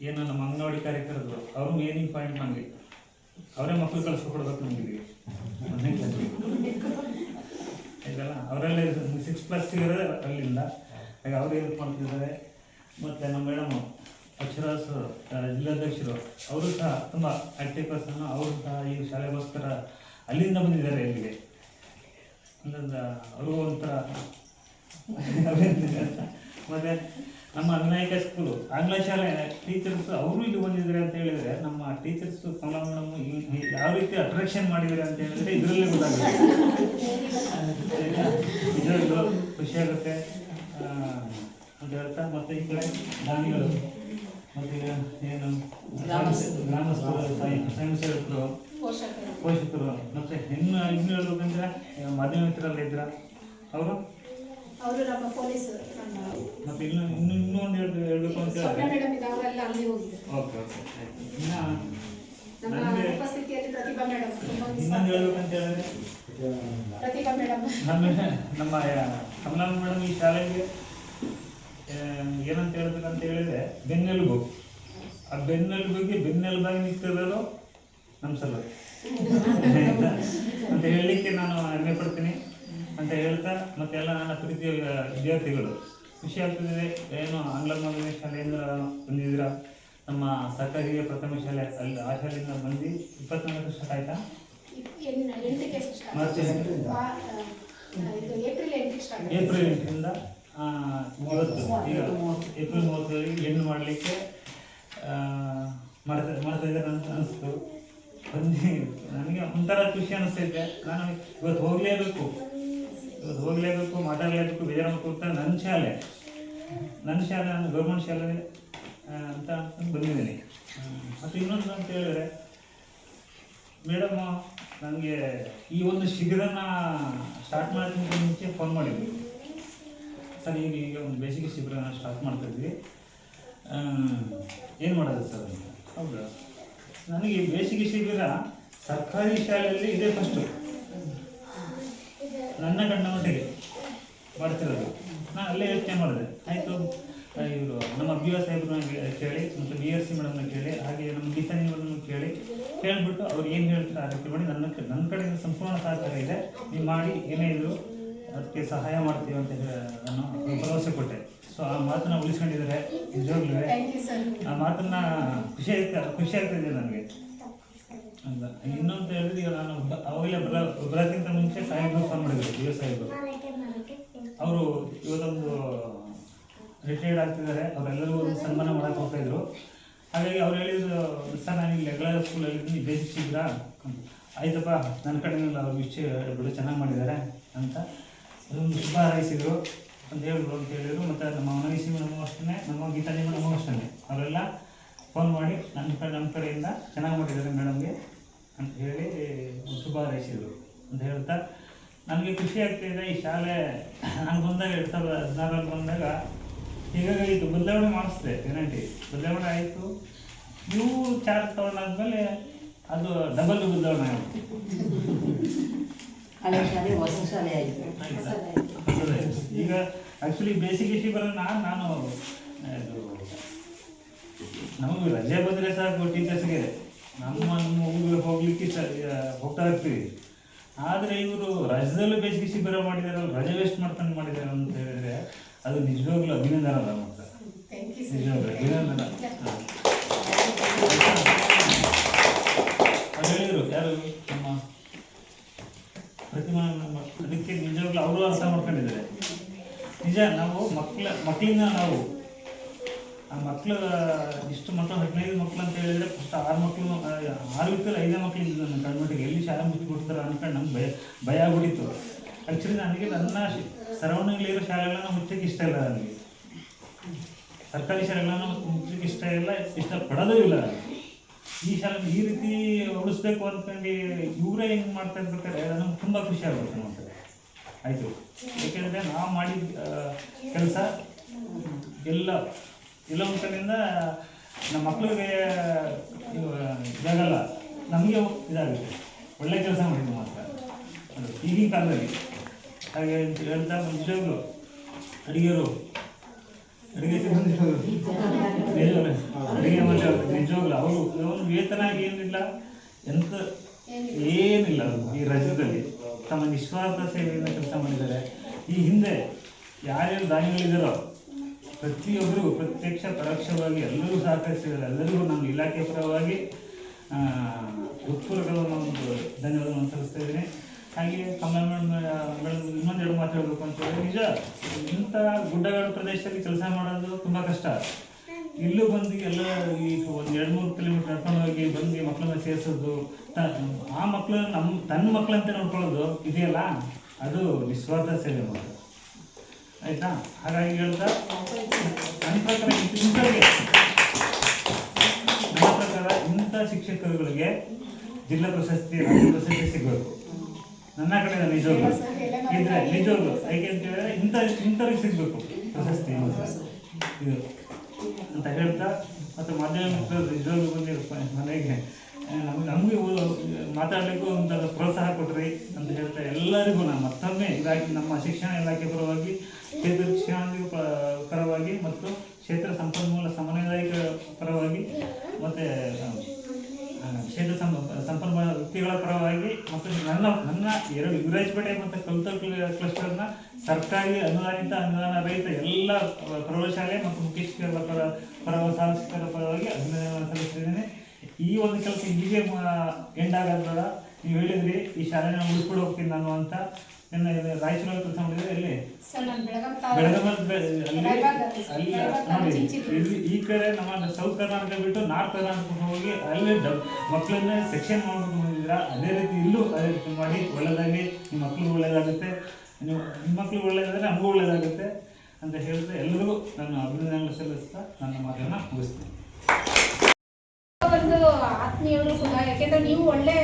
ಏನು ನಮ್ಮ ಅಂಗನವಾಡಿ ಕಾರ್ಯಕರ್ತರು ಅವರು ಮೇನಿಂಗ್ ಪಾಯಿಂಟ್ ನಮಗೆ. ಅವರೇ ಮಕ್ಕಳು ಕಳಿಸ್ಕೊಡ್ಬೇಕು ನಮಗೆ. ಆಯ್ತಲ್ಲ ಅವರಲ್ಲೇ ಸಿಕ್ಸ್ ಪ್ಲಸ್ ಇರೋದೇ ಅಲ್ಲಿಂದ. ಹಾಗೆ ಅವರು ಹೆಲ್ಪ್ ಮಾಡ್ತಿದ್ದಾರೆ ಮತ್ತು ನಮ್ಮ ಮೇಡಮ್ ಅಕ್ಷರಾಸ್ ಜಿಲ್ಲಾಧ್ಯಕ್ಷರು, ಅವರು ಸಹ ತುಂಬ ಆಕ್ಟಿವ್ ಪರ್ಸನ್ ಅವರು ಸಹ ಈ ಶಾಲೆಗೋಸ್ಕರ ಅಲ್ಲಿಂದ ಬಂದಿದ್ದಾರೆ ಇಲ್ಲಿಗೆ. ಅಂದ್ರೆ ಅವರು ಒಂಥರ ಮತ್ತು ನಮ್ಮ ವಿನಾಯಕ ಸ್ಕೂಲು ಆಂಗ್ಲ ಶಾಲೆ ಟೀಚರ್ಸ್ ಅವರು ಇಲ್ಲಿ ಬಂದಿದ್ದಾರೆ ಅಂತ ಹೇಳಿದರೆ, ನಮ್ಮ ಟೀಚರ್ಸ್ ಕಮಲಾ ಮೇಡಮ್ ಯಾವ ರೀತಿ ಅಟ್ರಾಕ್ಷನ್ ಮಾಡಿದ್ದಾರೆ ಅಂತ ಹೇಳಿದ್ರೆ ಇದರಲ್ಲೇ ಗೊತ್ತಾಗುತ್ತೆ. ನಿಜವಾಗ್ಲೂ ಖುಷಿ ಹೇಳ್ತಾ ಮತ್ತೆ ಈ ಕಡೆ ದಾನಿಗಳು. ಮತ್ತೆ ಏನು ಗ್ರಾಮಸ್ಥರು. ಸ್ವಯಂ ಸೇವಕರು ಪೋಷಕರು. ಮತ್ತೆ ಹೆಣ್ಣು ಇನ್ನು ಹೇಳ್ಬೇಕಂದ್ರೆ ಮಾಧ್ಯಮ ಮಿತ್ರರಲ್ಲಿ ಇದ್ರ ಅವರು? ಅವರು ನಮ್ಮ ಪೊಲೀಸರು ನಮ್ಮ ಮತ್ತೆ ಇನ್ನು ಇನ್ನು ಇನ್ನೂ ಒಂದು ಹೇಳ್ಬೇಕು ಹೇಳ್ಬೇಕು ಅಂತ ಓಕೆ ಓಕೆ. ಇನ್ನ ನನಗೆ ಇನ್ನೊಂದು ಹೇಳ್ಬೇಕಂತ ಹೇಳಿದ್ರೆ? ಪ್ರತಿಭಾ ಮೇಡಮ್. ನಮ್ಮ ನಮ್ಮ ಕಮಲಾ ಮೇಡಮ್ ಈ ಶಾಲೆಗೆ ಏನಂತ ಹೇಳ್ಬೇಕಂತ ಹೇಳಿದ್ರೆ ಬೆನ್ನೆಲುಬು. ಆ ಬೆನ್ನೆಲುಬಿಗೆ ಬೆನ್ನೆಲುಬಾಗಿ ನಿಂತಿರೋದು ನಮ್ಮ ಸಲುವಾಗಿ. ಅಂತ ಹೇಳಲಿಕ್ಕೆ ನಾನು ಹೆಮ್ಮೆ ಪಡ್ತೀನಿ ಅಂತ ಹೇಳ್ತಾ ಮತ್ತೆ ಎಲ್ಲ ನನ್ನ ಪ್ರೀತಿಯ ವಿದ್ಯಾರ್ಥಿಗಳು ಖುಷಿ ಆಗ್ತಿದೆ. ಏನು ಆಂಗ್ಲ ಮಾಧ್ಯಮ ಶಾಲೆಯಿಂದ ಬಂದಿದ್ದೀರ? ನಮ್ಮ ಸರ್ಕಾರಿ ಪ್ರಥಮ ಶಾಲೆ ಅಲ್ಲಿ ಆ ಶಾಲೆಯಿಂದ ಬಂದು ಇಪ್ಪತ್ನಾಲ್ಕು ಸ್ಟಾರ್ಟ್ ಆಯ್ತಾ? ಮಾರ್ಚ್ ಏಪ್ರಿಲ್ ಎಂಟರಿಂದ ಆ, ಇವತ್ತು ಈಗ ಏಪ್ರಿಲ್ ಮೂವತ್ತೇಳಿಗೆ ಹೆಣ್ಣು ಮಾಡಲಿಕ್ಕೆ ಮಾಡ್ತಾ ಮಾಡ್ತಾ ಇದ್ದಾರೆ ಅಂತ ಅನಿಸ್ತು. ಬಂದು ನನಗೆ ಒಂಥರ ಖುಷಿ ಅನಿಸ್ತೈತೆ. ನಾನು ಇವತ್ತು ಹೋಗಲೇಬೇಕು. ಇವತ್ತು ಹೋಗಲೇಬೇಕು ಮಾತಾಡಲೇಬೇಕು ಬೇಜಾರು ಅಂತ ನನ್ನ ಶಾಲೆ. ನನ್ನ ಶಾಲೆ ನಾನು ಗೌರ್ಮೆಂಟ್ ಶಾಲೆ ಅಂತ ಬಂದಿದ್ದೀನಿ. ಮತ್ತು ಇನ್ನೊಂದು ಅಂತ ಹೇಳಿದ್ರೆ ಮೇಡಮ್ ನನಗೆ ಈ ಒಂದು ಶಿಬಿರನ ಸ್ಟಾರ್ಟ್ ಮಾಡೋದಕ್ಕಿಂತ ಮುಂಚೆ ಫೋನ್ ಮಾಡಿದ್ವಿ ಸರ್ ಈಗ ಈಗ ಒಂದು ಬೇಸಿಗೆ ಶಿಬಿರನ ಸ್ಟಾರ್ಟ್ ಮಾಡ್ತಾ ಇದ್ವಿ ಏನು ಮಾಡೋದು ಸರ್ ಹೌದಾ? ನನಗೆ ಬೇಸಿಗೆ ಶಿಬಿರ ಸರ್ಕಾರಿ ಶಾಲೆಯಲ್ಲಿ ಇದೇ ಫಸ್ಟು ನನ್ನ ಗಂಡ ಮಟ್ಟಿಗೆ ಮಾಡ್ತಿರೋದು. ನಾನು ಅಲ್ಲೇ ಯೋಚನೆ ಮಾಡಿದೆ. ಆಯಿತು ಇವರು ನಮ್ಮ ಬಿ ಎಸ್ ಸಾಹೇಬ್ರನ್ನ ಕೇಳಿ ಮತ್ತು ಬಿ ಎಸ್ ಸಿ ಮೇಡಮ್ನ ಕೇಳಿ ಹಾಗೆ ನಮ್ಮ ಗೀತಾ ಮೇಡಮ್ನ ಕೇಳಿ. ಕೇಳಿಬಿಟ್ಟು ಅವ್ರು ಏನು ಹೇಳ್ತಾರೆ ಅದಕ್ಕೆ ಮಾಡಿ ನನ್ನ ನನ್ನ ಕಡೆಯಿಂದ ಸಂಪೂರ್ಣ ಸಹಕಾರ ಇದೆ. ನೀವು ಮಾಡಿ ಏನೇ ಇದ್ರು ಅದಕ್ಕೆ ಸಹಾಯ ಮಾಡ್ತೀವಿ ಅಂತ ಹೇಳಿ ನಾನು ಭರವಸೆ ಕೊಟ್ಟೆ. ಸೊ ಆ ಮಾತನ್ನ ಉಳಿಸ್ಕೊಂಡಿದ್ದಾರೆ. ನಿಜವಾಗ್ಲೂ. ಆ ಮಾತನ್ನ ಖುಷಿ ಆಯ್ತಾ ಖುಷಿ ಆಗ್ತಿದೆ ನನಗೆ. ಅಂತ ಇನ್ನೊಂದು ಹೇಳಿದ್ರೆ ಈಗ ನಾನು ಅವಾಗಲೇ ಬರ ಬರೋಕ್ಕಿಂತ ಮುಂಚೆ ಸಾಹೇಬ್ರು ಫೋನ್ ಮಾಡಿದ್ರು ಜಿಯೋ ಸಾಹೇಬ್ರು. ಅವರು ಇವತ್ತೊಂದು ರಿಟೈರ್ಡ್ ಆಗ್ತಿದ್ದಾರೆ. ಅವರೆಲ್ಲರಿಗೂ ಒಂದು ಸನ್ಮಾನ ಮಾಡಕ್ಕೆ ಹೋಗ್ತಾ ಇದ್ರು. ಹಾಗಾಗಿ ಅವ್ರು ಹೇಳಿದ್ರು, ಸರ್ ನಾನು ಇಲ್ಲಿ ಸ್ಕೂಲಲ್ಲಿ ಬೇಸಿಕ್ ಶಿಬಿರ. ಆಯ್ತಪ್ಪ, ನನ್ನ ಕಡೆಯಿಂದ ಅವ್ರು ವಿಷಯ ಬಿಡು ಚೆನ್ನಾಗಿ ಮಾಡಿದ್ದಾರೆ ಅಂತ ಅದೊಂದು ಶುಭ ಹಾರೈಸಿದ್ರು ಅಂತ ಹೇಳಿದ್ರು ಅಂತ ಹೇಳಿದ್ರು. ಮತ್ತು ನಮ್ಮ ಅನವಿಸಿ ನಮ್ಮ ಅಷ್ಟೇ ನಮ್ಮ ಗೀತಾಜಿ ನಮ್ಮ ಅಷ್ಟೇ ಅವರೆಲ್ಲ ಫೋನ್ ಮಾಡಿ ನನ್ನ ಕಡೆ ನಮ್ಮ ಕಡೆಯಿಂದ ಚೆನ್ನಾಗಿ ಮಾಡಿದ್ದಾರೆ ಮೇಡಮ್ಗೆ ಅಂತ ಹೇಳಿ ಶುಭ ಹಾರೈಸಿದ್ರು ಅಂತ ಹೇಳ್ತಾ. ನನಗೆ ಖುಷಿ ಆಗ್ತಿದೆ ಈ ಶಾಲೆ ನಾನು ಬಂದಾಗ, ಎರಡು ಸಾವಿರದ ಹದಿನಾರಲ್ಲಿ ಬಂದಾಗ ಹೀಗಾಗಿ ಇದು ಬದಲಾವಣೆ ಮಾಡಿಸಿದೆ ಗ್ಯಾರಂಟಿ ಬದಲಾವಣೆ ಆಯಿತು. ನೀವು ಚಾರ್ಜ್ ತಗೊಂಡಾದ್ಮೇಲೆ ಅದು ಡಬಲ್ ಬದಲಾವಣೆ ಆಯಿತು ಹಳೆ ಶಾಲೆ ಹೊಸ ಶಾಲೆ ಆಯಿತು. ಆಯ್ತಾ? ಅದೇ. ಈಗ ಆ್ಯಕ್ಚುಲಿ ಬೇಸಿಗೆ ಶಿಬಿರನ ನಾನು ಇದು ನಮಗೆ ರಜೆ ಬಂದರೆ ಸಾಕು ಟೀಚರ್ಸ್ಗೆ ನಮ್ಮ ನಮ್ಮ ಊರಿಗೆ ಹೋಗ್ಲಿಕ್ಕೆ ಹೋಗ್ತಾ ಇರ್ತೀವಿ. ಆದರೆ ಇವರು ರಜದಲ್ಲೂ ಬೇಸಿಗೆ ಶಿಬಿರ ಮಾಡಿದಾರಲ್ಲ ರಜೆ ವೇಸ್ಟ್ ಮಾಡ್ಕೊಂಡು ಮಾಡಿದ್ದಾರೆ ಅಂತ ಹೇಳಿದ್ರೆ ಅದು ನಿಜವಾಗ್ಲೂ ಅಭಿನಂದನ ಅಲ್ಲ ಯು ನಿಜವಾಗ್ಲೂ ಅಭಿನಂದನ. ಅದು ಹೇಳಿದರು ಯಾರು ನಮ್ಮ ಪ್ರತಿಮಾ ನಮ್ಮ ಅದಕ್ಕೆ ನಿಜವಾಗ್ಲೂ ಅವರು ಅರ್ಥ ಮಾಡ್ಕೊಂಡಿದ್ದಾರೆ. ನಿಜ ನಾವು ಮಕ್ಕಳ ಮಕ್ಕಳಿಂದ ನಾವು ಆ ಮಕ್ಕಳು ಇಷ್ಟು ಮಕ್ಕಳು ಹದಿನೈದು ಮಕ್ಕಳು ಅಂತ ಹೇಳಿದ್ರೆ ಫಸ್ಟ್ ಆರು ಮಕ್ಕಳು ಆರು ಇತ್ತು ಐದೇ ಮಕ್ಕಳು ನನ್ನ ಕಣ್ಮಟ್ಟಿಗೆ ಎಲ್ಲಿ ಶಾಲೆ ಮುಚ್ಚಿಬಿಡ್ತಾರೆ ಅನ್ಕೊಂಡು ನಮ್ಗೆ ಭಯ ಭಯ ಆಗ್ಬಿಟ್ಟಿತ್ತು. ಆ್ಯಕ್ಚುಲಿ ನನಗೆ ನನ್ನ ಸರೌಂಡಿಂಗ್ಲಿರೋ ಶಾಲೆಗಳನ್ನ ಮುಚ್ಚಕ್ಕೆ ಇಷ್ಟ ಇಲ್ಲ ನನಗೆ. ಸರ್ಕಾರಿ ಶಾಲೆಗಳನ್ನ ಮುಚ್ಚಕ್ಕೆ ಇಷ್ಟ ಇಲ್ಲ, ಇಷ್ಟಪಡೋದೂ ಇಲ್ಲ ಈ ಶಾಲೆ ಈ ರೀತಿ ಉಳಿಸ್ಬೇಕು ಅಂದ್ಕೊಂಡು ಇವರೇ ಹೆಂಗೆ ಮಾಡ್ತಾ ಇರ್ಬೇಕಾದ್ರೆ ನನಗೆ ತುಂಬ ಖುಷಿ ಆಗುತ್ತೆ ಮತ್ತೆ ಆಯಿತು. ಏಕೆಂದರೆ ನಾವು ಮಾಡಿದ ಕೆಲಸ ಎಲ್ಲ ಎಲ್ಲ ನಮ್ಮ ಮಕ್ಕಳಿಗೆ ಇದಾಗಲ್ಲ. ನಮಗೆ ಇದಾಗುತ್ತೆ. ಒಳ್ಳೆ ಕೆಲಸ ಮಾಡಿದ್ದು ಮಾತ್ರ. ಈಗಿನ ಕಾಲದಲ್ಲಿ. ಹಾಗೆ ಅಂತ ಹೇಳ್ತಾ ನಿಜವಾಗ್ಲು ಅಡಿಗೆರು. ಅಡುಗೆ ಅಡಿಗೆ ಮಾಡಿ ನಿಜವಾಗ್ಲು? ಅವರು ಅವರು ವೇತನ ಏನಿಲ್ಲ. ಎಂತ ಏನಿಲ್ಲ ಈ ರಾಜ್ಯದಲ್ಲಿ ತಮ್ಮ ನಿಸ್ವಾರ್ಥ ಸೇವೆಯಿಂದ ಕೆಲಸ ಮಾಡಿದ್ದಾರೆ. ಈ ಹಿಂದೆ ಯಾರ್ಯಾರು ದಾನಿಗಳಿದ್ದಾರೋ ಪ್ರತಿಯೊಬ್ಬರಿಗೂ ಪ್ರತ್ಯಕ್ಷ ಪರೋಕ್ಷವಾಗಿ ಎಲ್ಲರಿಗೂ ಸಹಕರಿಸಿದ್ದಾರೆ. ಎಲ್ಲರಿಗೂ ನಮ್ಮ ಇಲಾಖೆ ಪರವಾಗಿ ಆ, ಹೃತ್ಪೂರ್ವಕವಾದ ಒಂದು ಧನ್ಯವಾದವನ್ನು ಸಲ್ಲಿಸ್ತಾ ಇದ್ದೀನಿ. ಹಾಗೆ ಕಮಲ ಇನ್ನೊಂದೆರಡು ಮಾತು ಹೇಳಬೇಕು ಅಂತ ಹೇಳಿದ್ರೆ, ನಿಜ, ಇಂಥ ಗುಡ್ಡಗಾಡು ಪ್ರದೇಶದಲ್ಲಿ ಕೆಲಸ ಮಾಡೋದು ತುಂಬ ಕಷ್ಟ. ಇಲ್ಲೂ ಬಂದು ಎಲ್ಲ ಈ ಒಂದು ಎರಡು ಮೂರು ಕಿಲೋಮೀಟರ್ ನಡ್ಕೊಂಡು ಹೋಗಿ ಬಂದು ಮಕ್ಕಳನ್ನ ಸೇರಿಸೋದು ಆ ಮಕ್ಕಳು ನಮ್ಮ ತನ್ನ ಮಕ್ಕಳಂತೆ ನೋಡ್ಕೊಳ್ಳೋದು ಇದೆಯಲ್ಲ? ಅದು ನಿಸ್ವಾರ್ಥ ಸೇವೆ ಮಾಡೋದು. ಆಯ್ತಾ? ಹಾಗಾಗಿ ಹೇಳ್ತಾ, ನನ್ನ ಪ್ರಕಾರ ಇಂಥವ್ರಿಗೆ ನನ್ನ ಪ್ರಕಾರ ಇಂಥ ಶಿಕ್ಷಕರುಗಳಿಗೆ ಜಿಲ್ಲಾ ಪ್ರಶಸ್ತಿ, ರಾಜ್ಯ ಪ್ರಶಸ್ತಿ ಸಿಗಬೇಕು. ನನ್ನ ಕಡೆ ನಿಜವಾಗ್ಲು. ಇದ್ರೆ ನಿಜವಾಗ್ಲು. ಯಾಕೆ ಅಂತ ಹೇಳಿದ್ರೆ ಇಂಥ ಇಂಥವ್ರಿಗೆ ಸಿಗಬೇಕು ಪ್ರಶಸ್ತಿ ಅಂತ ಹೇಳ್ತಾ ಮತ್ತು ಮಾಧ್ಯಮ ಮಿತ್ರರು ನಿಜವಾಗ್ಲೂ ಬಂದಿರೋ ಮನೆಗೆ. ನಮ್ಗೆ ನಮಗೆ ಮಾತಾಡಲಿಕ್ಕೂ ಒಂದು ಪ್ರೋತ್ಸಾಹ ಕೊಟ್ರಿ ಅಂತ ಹೇಳ್ತಾ ಎಲ್ಲರಿಗೂ ನಾನು ಮತ್ತೊಮ್ಮೆ ಇಲಾಖೆ, ನಮ್ಮ ಶಿಕ್ಷಣ ಇಲಾಖೆ ಪರವಾಗಿ, ಕ್ಷೇತ್ರ ಶಿಕ್ಷಣ ಪರವಾಗಿ ಮತ್ತು ಕ್ಷೇತ್ರ ಸಂಪನ್ಮೂಲ ಸಮನ್ವಯಕ ಪರವಾಗಿ ಮತ್ತು ಕ್ಷೇತ್ರ ಸಂಪನ್ಮೂಲ ವ್ಯಕ್ತಿಗಳ ಪರವಾಗಿ ಮತ್ತು ನನ್ನ ನನ್ನ ಎರಡು ವಿರಾಜಪೇಟೆ ಮತ್ತು ಕಲ್ತಲ್ ಕ್ಲಸ್ಟರ್ನ ಸರ್ಕಾರಿ ಅನುದಾನಿತ ಅನುದಾನ ರಹಿತ ಎಲ್ಲ ಪ್ರೌಢಶಾಲೆ ಮತ್ತು ಮುಖ್ಯಸ್ಥರ ಪರ ಪರ ಶಾಸಕರ ಪರವಾಗಿ ಅಭಿನಂದನೆ ಸಲ್ಲಿಸಿದ್ದೇನೆ ಈ ಒಂದು ಕೆಲಸ ಹೀಗೆ ಎಂಡ್ ಆಗೋದು ಬೇಡ ನೀವು ಹೇಳಿದ್ರಿ, ಈ ಶಾಲೆನ ಉಳಿಸ್ಕೊಂಡು ಹೋಗ್ತೀನಿ ನಾನು ಅಂತ. ನನ್ನ ರಾಯಚೂರಲ್ಲಿ ಕೆಲಸ ಮಾಡಿದ್ರೆ ಎಲ್ಲಿ? ಬೆಳಗಾವಿ ಅಲ್ಲಿ ನೋಡಿ. ಇಲ್ಲಿ ಈ ಕಡೆ ನಮ್ಮ ಸೌತ್ ಕರ್ನಾಟಕ ಬಿಟ್ಟು ನಾರ್ತ್ ಕರ್ನಾಟಕ ಹೋಗಿ ಅಲ್ಲಿ ಮಕ್ಕಳನ್ನ ಸೆಕ್ಷನ್ ಮಾಡ್ಕೊಂಡು ಬಂದಿದ್ದೀರಾ ಅದೇ ರೀತಿ ಇಲ್ಲೂ ಅದೇ ರೀತಿ ಮಾಡಿ ಒಳ್ಳೆದಾಗಿ ನಿಮ್ಮ ಮಕ್ಕಳು ಒಳ್ಳೆಯದಾಗುತ್ತೆ ನೀವು ನಿಮ್ಮ ಮಕ್ಕಳು ಒಳ್ಳೇದಾದ್ರೆ ನಮಗೂ ಒಳ್ಳೆಯದಾಗುತ್ತೆ ಅಂತ ಹೇಳಿದ್ರೆ ಎಲ್ಲರಿಗೂ ನನ್ನ ಅಭಿನಂದನೆಗಳು ಸಲ್ಲಿಸ್ತಾ ನನ್ನ ಮಾತನ್ನು ಮುಗಿಸ್ತೀನಿ. ಒಂದು ಆತ್ಮೀಯರು ಕೂಡ, ಯಾಕೆಂದ್ರೆ ನೀವು ಒಳ್ಳೆ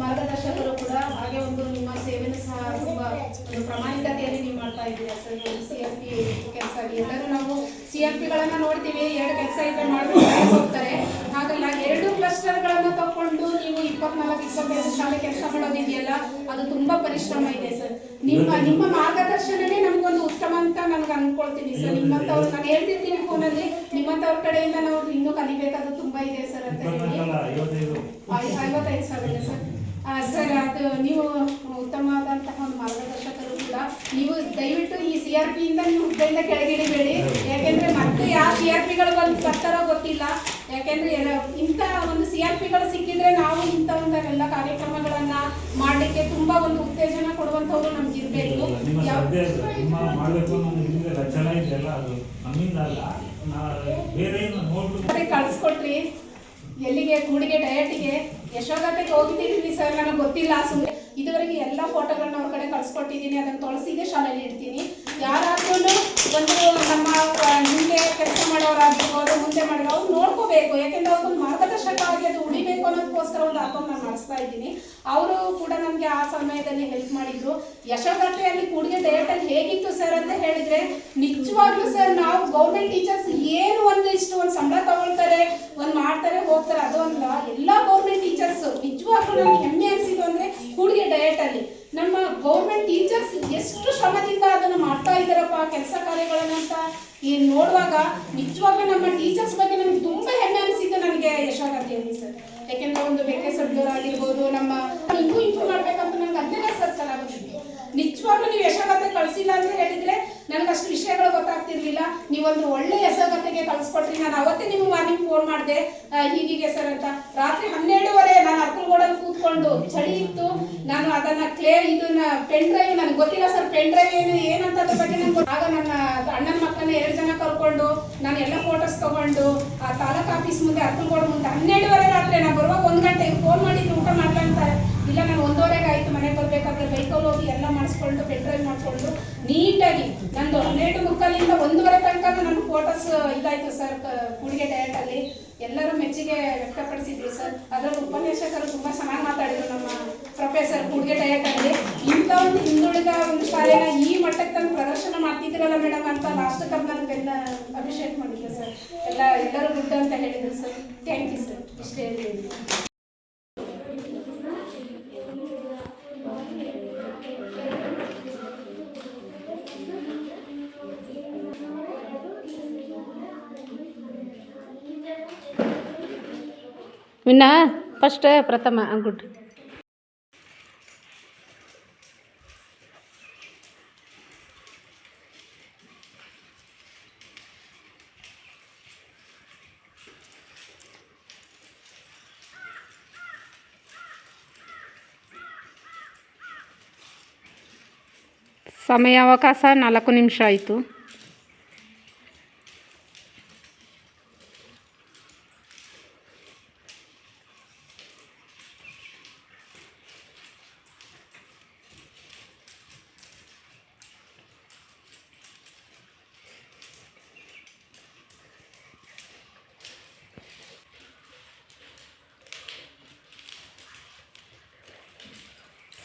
ಮಾರ್ಗದರ್ಶಕರು ಕೂಡ, ಹಾಗೆ ಒಂದು ನಿಮ್ಮ ಸೇವೆಯನ್ನು ಸಹ ತುಂಬಾ ಒಂದು ಪ್ರಾಮಾಣಿಕತೆಯಲ್ಲಿ ನೀವು ಮಾಡ್ತಾ ಇದ್ದೀರಾ. ಸರ್ ಸಿ ಪಿ ಕೆಲಸ ಎಲ್ಲರೂ ನಾವು ಸಿ ಆರ್ ಪಿಗಳನ್ನ ನೋಡ್ತೀವಿ, ಎರಡು ಕೆಲಸ ಇದ್ರೆ ಮಾಡ್ಕೊಂಡು ಹೋಗ್ತಾರೆ. ಹಾಗಲ್ಲ, ಎರಡು ಕ್ಲಸ್ಟರ್ಗಳನ್ನು ತಕೊಂಡು ನೀವು ಇಪ್ಪತ್ನಾಲ್ಕು ಇಪ್ಪತ್ತೈದು ಶಾಲೆ ಕೆಲಸ ಮಾಡೋದಿದೆಯಲ್ಲ, ಅದು ತುಂಬಾ ಪರಿಶ್ರಮ ಇದೆ ಸರ್. ನಿಮ್ಮ ನಿಮ್ಮ ಮಾರ್ಗದರ್ಶನನೇ ನಮಗೊಂದು ಉತ್ತಮ ಅಂತ ನನಗೆ ಅನ್ಕೊಳ್ತೀನಿ ಸರ್. ನಿಮ್ಮಂಥವ್ರು ನಾನು ಹೇಳ್ತಿರ್ತೀನಿ ಫೋನಲ್ಲಿ ನಿಮ್ಮಂಥವ್ರ ಕಡೆಯಿಂದ ನಾವು ಇನ್ನೂ ಕಲಿಬೇಕಾದ ತುಂಬಾ ಇದೆ ಸರ್ ಅಂತ ಹೇಳಿ ಇಪ್ಪತ್ನಾಲ್ಕಲ್ಲ ಐವತ್ತೈದು. ಸಾವಿರ ಸರ್. ಅದು ನೀವು ಉತ್ತಮವಾದಂತಹ ಒಂದು ಮಾರ್ಗದರ್ಶಕರು ಕೂಡ ನೀವು ದಯವಿಟ್ಟು ಈ ಸಿ ಆರ್ ಪಿಯಿಂದ ನೀವು ಹುದ್ದೆಯಿಂದ ಕೆಳಗಿಳಿಬೇಡಿ. ಯಾಕೆಂದ್ರೆ ಮತ್ತೆ ಯಾವ ಸಿ ಆರ್ ಪಿಗಳು ಬಂದು ಬರ್ತಾರೋ ಗೊತ್ತಿಲ್ಲ. ಯಾಕೆಂದ್ರೆ ಇಂಥ ಒಂದು ಸಿ ಆರ್ ಪಿಗಳು ಸಿಕ್ಕಿದ್ರೆ ನಾವು ಇಂಥ ಒಂದೆಲ್ಲ ಕಾರ್ಯಕ್ರಮಗಳನ್ನ ಮಾಡಲಿಕ್ಕೆ ತುಂಬಾ ಒಂದು ಉತ್ತೇಜನ ಕೊಡುವಂಥವ್ರು ನಮ್ಗೆ ಇರಬೇಕು. ಕಳ್ಸ್ಕೊಟ್ರಿ. ಎಲ್ಲಿಗೆ, ಕೂಡಿಗೆ, ಡಯಟಿಗೆ ಯಶೋಗತೆಗೆ ಹೋಗಿದ್ದೀನಿ ಸರ್, ನನಗೆ ಗೊತ್ತಿಲ್ಲ ಸುಮ್ಮನೆ ಇದುವರೆಗೆ ಎಲ್ಲ ಫೋಟೋಗಳನ್ನ ಅವ್ರ ಕಡೆ ಕಳ್ಸಿಕೊಟ್ಟಿದ್ದೀನಿ, ಅದನ್ನು ತೊಳಸಿದೆ ಶಾಲೆಯಲ್ಲಿ ಇಡ್ತೀನಿ. ಯಾರಾದ್ರೂ ಒಂದು ನಮ್ಮ ಹಿಂದೆ ಕೆಲಸ ಮಾಡೋರಾಗಿರ್ಬೋದು, ಮುಂದೆ ಮಾಡೋರು, ಅವ್ರು ನೋಡ್ಕೋಬೇಕು. ಯಾಕೆಂದ್ರೆ ಅವ್ರಿಗೊಂದು ಮಾರ್ಗದರ್ಶಕ ಆಗಿ ಅದು ಉಳಿಬೇಕು ಅನ್ನೋದಕ್ಕೋಸ್ಕರ ಒಂದು ಆಲ್ಬಮ್ ನಾನು ಮಾಡಿಸ್ತಾ ಇದ್ದೀನಿ. ಅವರು ಕೂಡ ನಮಗೆ ಆ ಸಮಯದಲ್ಲಿ ಹೆಲ್ಪ್ ಮಾಡಿದ್ರು. ಯಶೋಗಾಟೆಯಲ್ಲಿ ಕೂಡಿಗೆ ಡೈರೆಕ್ಟಲ್ಲಿ ಹೇಗಿತ್ತು ಸರ್ ಅಂತ ಹೇಳಿದ್ರೆ, ನಿಜವಾಗ್ಲೂ ಸರ್ ನಾವು ಗೌರ್ಮೆಂಟ್ ಟೀಚರ್ಸ್ ಏನು ಒಂದು ಇಷ್ಟು ಒಂದು ಸಂಬಳ ತಗೊಳ್ತಾರೆ, ಒಂದು ಮಾಡ್ತಾರೆ, ಹೋಗ್ತಾರೆ, ಅದು ಅಲ್ಲ. ಎಲ್ಲ ಗೌರ್ಮೆಂಟ್ ಟೀಚರ್ಸ್ ನಿಜವಾಗ್ಲೂ ನನಗೆ ಹೆಮ್ಮೆ ಅನಿಸಿತು ಅಂದ್ರೆ ಕೂಡಿಗೆ ಅಲ್ಲಿ. ನಮ್ಮ ಗೌರ್ಮೆಂಟ್ ಟೀಚರ್ಸ್ ಎಷ್ಟು ಶ್ರಮದಿಂದ ಅದನ್ನು ಮಾಡ್ತಾ ಇದ್ದಾರಪ್ಪ ಕೆಲಸ ಕಾರ್ಯಗಳನ್ನಂತ ಈ ನೋಡುವಾಗ ನಿಜವಾಗ್ಲೂ ನಮ್ಮ ಟೀಚರ್ಸ್ ಬಗ್ಗೆ ನನಗೆ ತುಂಬಾ ಹೆಮ್ಮೆ ಅನಿಸಿದ್ದು ನನಗೆ ಯಶೋಗಾತಿಯಲ್ಲಿ ಸರ್ ಯಾಕೆಂದ್ರೆ ಒಂದು ಬೆಕ್ಕೆ ಆಗಿರ್ಬೋದು, ನಮ್ಮ ಇನ್ನೂ ಇಂಪ್ರೂವ್ ಮಾಡ್ಬೇಕಂತ ನನಗೆ ಅದನ್ನೇ ಸರ್ ಚೆನ್ನಾಗುತ್ತೆ ನಿಜವಾಗ್ಲೂ ನೀವು ಯಶೋಗಾಂಧಿ ಕಳಿಸಿಲ್ಲ ಅಂತ ಹೇಳಿದ್ರೆ ನನಗೆ ಅಷ್ಟು ವಿಷಯಗಳು ಗೊತ್ತಾಗ್ತಿರ್ಲಿಲ್ಲ. ನೀವೊಂದು ಒಳ್ಳೆ ಯಶೋಗಾಂಧಿಗೆ ಕಳಿಸ್ಕೊಟ್ರಿ, ನಾನು ಅವತ್ತೇ ನಿಮ್ಗೆ ಮಾರ್ನಿಂಗ್ ಫೋನ್ ಮಾಡಿದೆ ಹೀಗೀಗೆ ಸರ್ ಅಂತ. ರಾತ್ರಿ ಹನ್ನೆರಡುವರೆ ಅರ್ಕಲ್ಗೋಡಲ್ಲಿ ಚಳಿ ಇತ್ತು. ನಾನು ಅದನ್ನ ಕ್ಲೇ ಇದನ್ನ ಪೆನ್ ಡ್ರೈವ್ ನನಗೆ ಗೊತ್ತಿಲ್ಲ ಸರ್ ಪೆನ್ ಡ್ರೈವ್ ಏನು ಏನಂತ ಅದ್ರ ಬಗ್ಗೆ ನಂಗೆ ಆಗ ನನ್ನ ಅಣ್ಣನ ಮಕ್ಕಳನ್ನ ಎರಡು ಜನ ಕರ್ಕೊಂಡು ನಾನು ಎಲ್ಲ ಫೋಟೋಸ್ ತಗೊಂಡು, ಆ ತಾಲೂಕು ಆಫೀಸ್ ಮುಂದೆ, ಅರ್ಕಲ್ಗೋಡ ಮುಂದೆ ಹನ್ನೆರಡುವರೆ ರಾತ್ರಿ, ನಾನು ಬರುವಾಗ ಒಂದು ಗಂಟೆಗೆ ಫೋನ್ ಮಾಡಿದ್ರು, ಊಟ ಮಾಡ್ಲಂತ ಇಲ್ಲ ನಾನು ಒಂದೂವರೆಗೆ ಆಯಿತು, ಮನೆಗೆ ಬರಬೇಕಾದ್ರೆ ಬೈಕಲ್ಲಿ ಹೋಗಿ ಎಲ್ಲ ಮಾಡಿಸ್ಕೊಂಡು ಪೆಟ್ರೋಲ್ ಮಾಡಿಕೊಂಡು ನೀಟಾಗಿ ನಂದು ಹನ್ನೆರಡು ಮುಕ್ಕಲಿಂದ ಒಂದೂವರೆ ತನಕ ನನ್ನ ಫೋಟೋಸ್ ಇದಾಯಿತು ಸರ್ ಕೂಡಿಗೆ ಡಯಟಲ್ಲಿ ಎಲ್ಲರೂ ಮೆಚ್ಚುಗೆ ವ್ಯಕ್ತಪಡಿಸಿದ್ರು ಸರ್. ಅದರಲ್ಲಿ ಉಪನ್ಯಾಸಕರು ತುಂಬ ಚೆನ್ನಾಗಿ ಮಾತಾಡಿದ್ರು ನಮ್ಮ ಪ್ರೊಫೆಸರ್ ಕೂಡಿಗೆ ಡಯಟಲ್ಲಿ ಇಂಥ ಒಂದು ಹಿಂದುಳಿದ ಒಂದು ಶಾಲೆನ ಈ ಮಟ್ಟಕ್ಕೆ ತಂದು ಪ್ರದರ್ಶನ ಮಾಡ್ತಿದ್ದೀರಲ್ಲ ಮೇಡಮ್ ಅಂತ ಲಾಸ್ಟ್ ಕಪ್ ನಾನು ಬೆನ್ನ ಅಭಿಷೇಕ್ ಮಾಡಿದ್ದೆ ಸರ್. ಎಲ್ಲ, ಎಲ್ಲರೂ ಗುಡ್ ಅಂತ ಹೇಳಿದ್ರು ಸರ್. ಥ್ಯಾಂಕ್ ಯು ಸರ್ ಇಷ್ಟೇ ಹೇಳಿದ್ದೀನಿ ವಿನ್ನ ಫಸ್ಟ್ ಪ್ರಥಮ ಗುಡ್ ಸಮಯಾವಕಾಶ ನಾಲ್ಕು ನಿಮಿಷ ಆಯಿತು.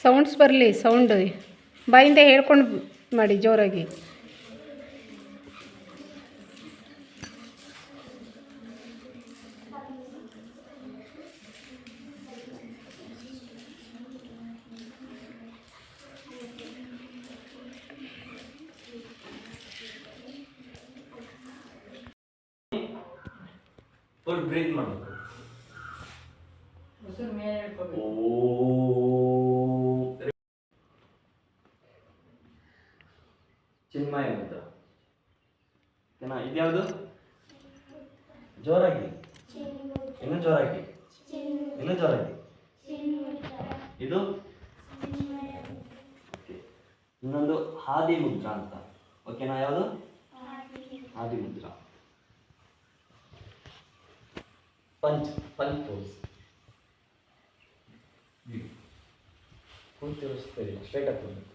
ಸೌಂಡ್ಸ್ ಬರಲಿ ಸೌಂಡ್ ಬಾಯಿಂದ ಹೇಳ್ಕೊಂಡು ಮಾಡಿ ಜೋರಾಗಿ ಫುಲ್ ಬ್ರೀತ್ ಮಾಡಬೇಕು ಚಿನ್ಮಯ ಮುದ್ರ ಓಕೆನಾ ಇದ್ಯಾವುದು? ಜೋರಾಗಿ. ಇನ್ನು ಜೋರಾಗಿ. ಇನ್ನು ಜೋರಾಗಿ. ಇದು? ಇನ್ನೊಂದು ಹಾದಿ ಮುದ್ರ ಅಂತ. ಓಕೆನಾ ಯಾವುದು? ಹಾದಿ ಮುದ್ರ. ಪಂಚ್ ಪಂಚ್ ಪೋಸ್ ಕೂತಿರಿಸ್ತೇವೆ ಸ್ಟ್ರೈಟ್ ಹಾಕ್ಕೊಳ್ಬೇಕು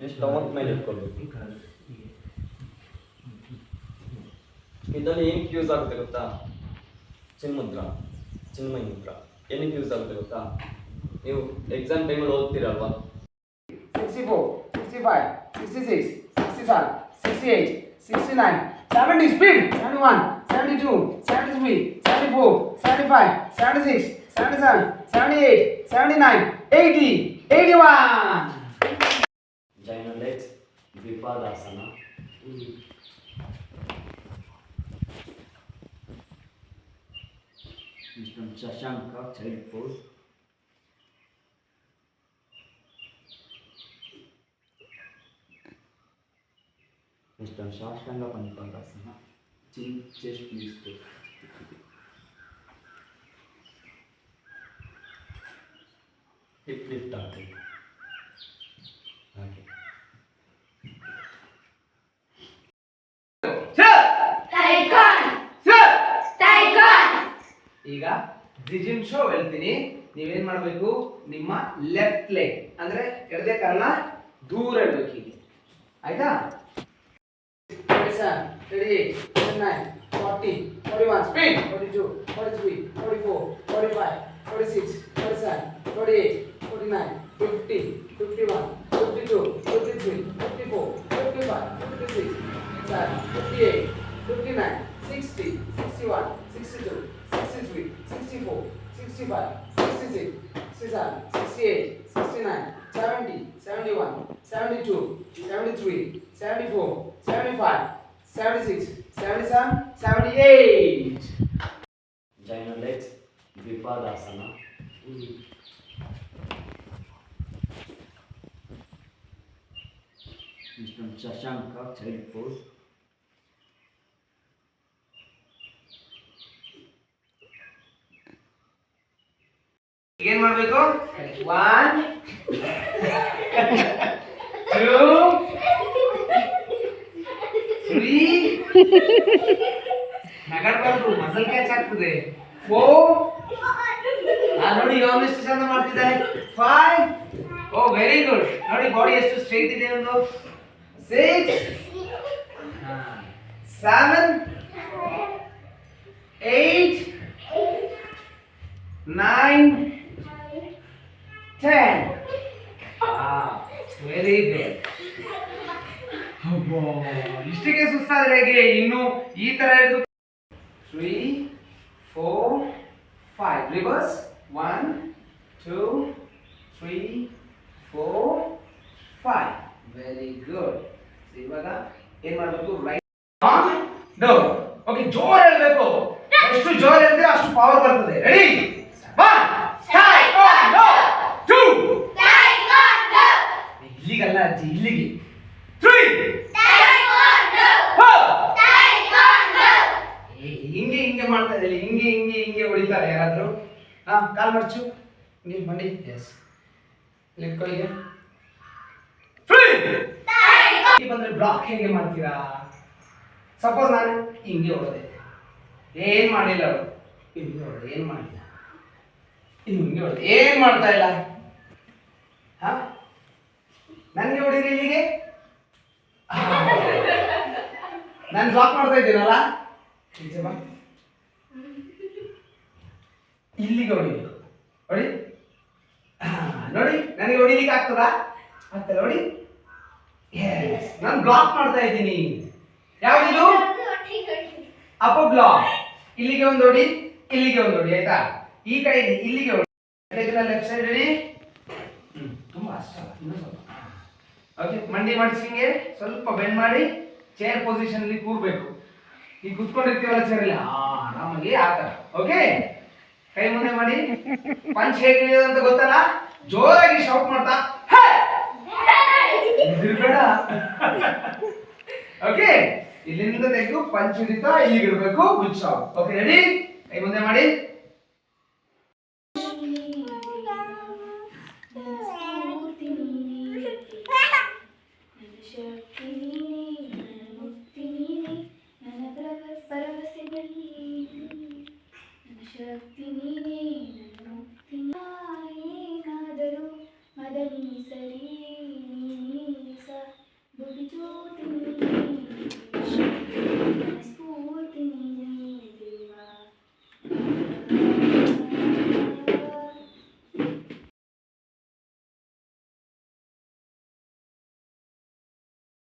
ನೀವು ಸ್ಟಮಕ್ ಮೇಲೆ ಇಟ್ಕೊಳ್ಬೇಕು ಇದರಲ್ಲಿ ಏನಕ್ಕೆ ಯೂಸ್ ಆಗುತ್ತೆ ಗೊತ್ತಾ ಚಿನ್ಮುದ್ರ ಚಿನ್ಮಯ ಮುದ್ರ ಏನಕ್ಕೆ ಯೂಸ್ ಆಗುತ್ತೆ ಗೊತ್ತಾ ನೀವು ಎಕ್ಸಾಮ್ ಟೈಮಲ್ಲಿ ಓದ್ತೀರಲ್ವಾ 64, 65, 66, 67, 68, 69, 70, speed, 71, 72, 73, 74, 75, 76, 77, 78, 79, 80, 81. ಜೈನ legs ದ್ವಿಪಾದಾಸನ mister Shashanka child pose mister ಶಾಷ್ಟಾಂಗ ಪಂಚಪಾದಾಸನ chin chest list hip lift ಆಗಬೇಕು ಹಾಗೆ ಈಗ ಜಿಜಿನ್ ಶೋ ಹೇಳ್ತೀನಿ. ನೀವೇನ್ ಮಾಡಬೇಕು? ನಿಮ್ಮ ಲೆಫ್ಟ್ ಲೆಗ್ ಅಂದ್ರೆ ಎಡದೆ ಕಾಲ ದೂರ ಇಡಬೇಕು ಆಯ್ತಾ? Thirty nine forty one three four five six seven nine fifty fifty three 64, 65, 66, 67, 68, 69, 70, 71, 72, 73, 74, 75, 76, 77, 78. Jainulate Vipadasana. Mm. Mr. Shashanka, child pose. One two three ನಗಡ್ಬಾರ್ದು muscle catch ಆಗ್ತದೆ. ಫೋರ್ ಆ ನೋಡಿ ಇವನು ಎಷ್ಟು ಚಂದ ಮಾಡ್ತಿದ್ದಾರೆ ಫೈವ್ ಓ ವೆರಿ ಗುಡ್ ನೋಡಿ ಬಾಡಿ ಎಷ್ಟು straight ಇದೆ ಒಂದು. Six seven eight nine ten very good ಅಬ್ಬೋ ಇಷ್ಟಕ್ಕೆ ಸುಸ್ತಾದ್ರೆ ಹೇಗೆ ಇನ್ನು ಈ ತರ ಹಿಡಿದು three four five reverse one two three four five very good ಇವಾಗ ಏನ್ ಮಾಡಬೇಕು? ರೈಟ್ ನೋ ಓಕೆ ಜೋರ್ ಹೇಳ್ಬೇಕು. ಎಷ್ಟು ಜೋರ್ ಹೇಳಿದ್ರೆ ಅಷ್ಟು ಪವರ್ ಬರ್ತದೆ. ರೆಡಿ ಒನ್ ಟೂ ಇಲ್ಲಿಗಲ್ಲ ಅಜ್ಜಿ ಇಲ್ಲಿಗೆ. ತ್ರೀ ಹಿಂಗೆ ಹಿಂಗೆ ಮಾಡ್ತಾ ಇದ್ದಲ್ಲಿ ಹಿಂಗೆ ಹಿಂಗೆ ಹಿಂಗೆ ಹೊಡಿತಾರೆ ಯಾರಾದರೂ. ಹಾಂ ಕಾಲ್ ಮರ್ಚು ಹಿಂಗೆ ಬನ್ನಿ. ಎಸ್ ಇಲ್ಲಿ ಬಂದ್ರೆ ಬ್ಲಾಕ್ ಹೇಗೆ ಮಾಡ್ತೀರಾ? ಸಪೋಸ್ ನಾನು ಹಿಂಗೆ ಹೊಡೆದೆ. ಏನು ಮಾಡಿಲ್ಲ ಅವರು? ಹಿಂಗೆ ಹೊಡೆದೆ. ಏನು ಮಾಡಿಲ್ಲ? ಹಿಂಗೆ ಹೊಡೆದೆ. ಏನು ಮಾಡ್ತಾ ಇಲ್ಲ? ಹಾ? ನನಗೆ ಹೊಡಿರಿ ಇಲ್ಲಿಗೆ ನಾನು ಬ್ಲಾಕ್ ಮಾಡ್ತಾ ಇದ್ದೀನಲ್ಲ. ಇಲ್ಲಿಗೆ ಹೊಡಿಬೇಕು ಹೊಡಿ. ನೋಡಿ, ನನಗೆ ಹೊಡಿಲಿಕ್ಕೆ ಆಗ್ತದಾ? ಆಗ್ತಲ್ಲ ನೋಡಿ ನಾನು ಬ್ಲಾಕ್ ಮಾಡ್ತಾ ಇದ್ದೀನಿ. ಯಾವ್ದಿದು ಅಪ್ಪ ಬ್ಲಾಕ್ ಇಲ್ಲಿಗೆ ಒಂದು ಹೊಡಿ, ಇಲ್ಲಿಗೆ ಒಂದು ಹೊಡಿ, ಆಯ್ತಾ? ಈ ಕಡೆ ಇಲ್ಲಿಗೆ ಹೊಡಿ. ಲೆಫ್ಟ್ ಸೈಡ್ ಹೊಡಿ ಹ್ಮ್ ತುಂಬಾ ಅಷ್ಟ ಅಲ್ಲ, ಇನ್ನೂ ಸ್ವಲ್ಪ ಓಕೆ ಮಂಡಿ ಮಾಡಿಸಿಂಗೆ ಸ್ವಲ್ಪ ಬೆಂಡ್ ಮಾಡಿ ಚೇರ್ ಪೊಸಿಷನ್ ಅಲ್ಲಿ ಕೂರ್ಬೇಕು. ಈಗ ಕುತ್ಕೊಂಡಿರ್ತೀವಲ್ಲ ಚೇರ್ ಇಲ್ಲ ಆರಾಮಾಗಿ ಆತರ ಓಕೆ ಕೈ ಮುಂದೆ ಮಾಡಿ. ಪಂಚ್ ಹೇಗಿದೆ ಅಂತ ಗೊತ್ತಲ್ಲ? ಜೋರಾಗಿ ಶೌಟ್ ಮಾಡ್ತಾ ಓಕೆ ಇಲ್ಲಿಂದ ತೆಗೆದು ಪಂಚ್ ಹಿಡಿತಾ, ಇಲ್ಲಿಗೆ ಇಡಬೇಕು ಗುಡ್ ಓಕೆ ರೆಡಿ ಕೈ ಮುಂದೆ ಮಾಡಿ.